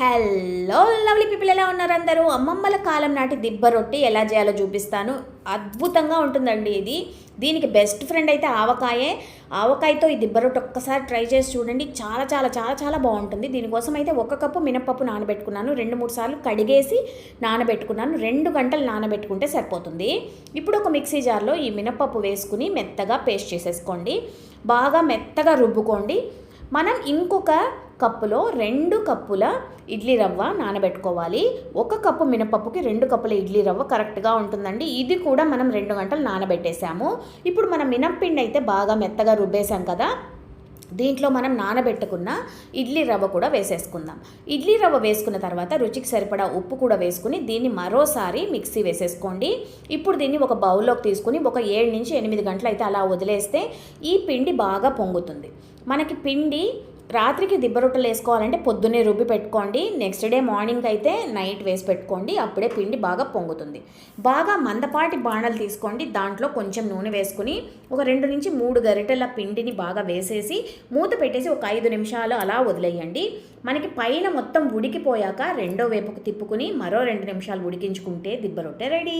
Hello lovely people ఎలా ఉన్నారు అందరూ? అమ్మమ్మల కాలం నాటి దిబ్బ రొట్టి ఎలా చేయాలో చూపిస్తాను. అద్భుతంగా ఉంటుందండి ఇది. దీనికి బెస్ట్ ఫ్రెండ్ అయితే ఆవకాయే. ఆవకాయతో ఈ దిబ్బ రొట్టి ఒక్కసారి ట్రై చేసి చూడండి. చాలా చాలా చాలా చాలా బాగుంటుంది. దీనికోసం అయితే ఒక కప్పు మినపప్పు నానబెట్టుకున్నాను. రెండు మూడు సార్లు కడిగేసి నానబెట్టుకున్నాను. రెండు గంటలు నానబెట్టుకుంటే సరిపోతుంది. ఇప్పుడు ఒక మిక్సీ జార్లో ఈ మినపప్పు వేసుకుని మెత్తగా పేస్ట్ చేసేసుకోండి. బాగా మెత్తగా రుబ్బుకోండి. మనం ఇంకొక కప్పులో రెండు కప్పుల ఇడ్లీ రవ్వ నానబెట్టుకోవాలి. ఒక కప్పు మినపప్పుకి రెండు కప్పుల ఇడ్లీ రవ్వ కరెక్ట్గా ఉంటుందండి. ఇది కూడా మనం రెండు గంటలు నానబెట్టేసాము. ఇప్పుడు మనం మినప్పిండి అయితే బాగా మెత్తగా రుబ్బేసాం కదా. దీంట్లో మనం నానబెట్టుకున్న ఇడ్లీ రవ్వ కూడా వేసేసుకుందాం. ఇడ్లీ రవ్వ వేసుకున్న తర్వాత రుచికి సరిపడా ఉప్పు కూడా వేసుకుని దీన్ని మరోసారి మిక్సీ వేసేసుకోండి. ఇప్పుడు దీన్ని ఒక బౌల్లోకి తీసుకుని ఒక ఏడు నుంచి ఎనిమిది గంటలు అయితే అలా వదిలేస్తే ఈ పిండి బాగా పొంగుతుంది. మనకి పిండి రాత్రికి దిబ్బ రొట్టెలు వేసుకోవాలంటే పొద్దున్నే రుబ్బి పెట్టుకోండి. నెక్స్ట్ డే మార్నింగ్ అయితే నైట్ వేసి పెట్టుకోండి. అప్పుడే పిండి బాగా పొంగుతుంది. బాగా మందపాటి బాణలు తీసుకోండి. దాంట్లో కొంచెం నూనె వేసుకుని ఒక రెండు నుంచి మూడు గరిటెల పిండిని బాగా వేసేసి మూత పెట్టేసి ఒక ఐదు నిమిషాలు అలా వదిలేయండి. మనకి పైన మొత్తం ఉడికిపోయాక రెండో వైపుకు తిప్పుకుని మరో రెండు నిమిషాలు ఉడికించుకుంటే దిబ్బ రొట్టె రెడీ.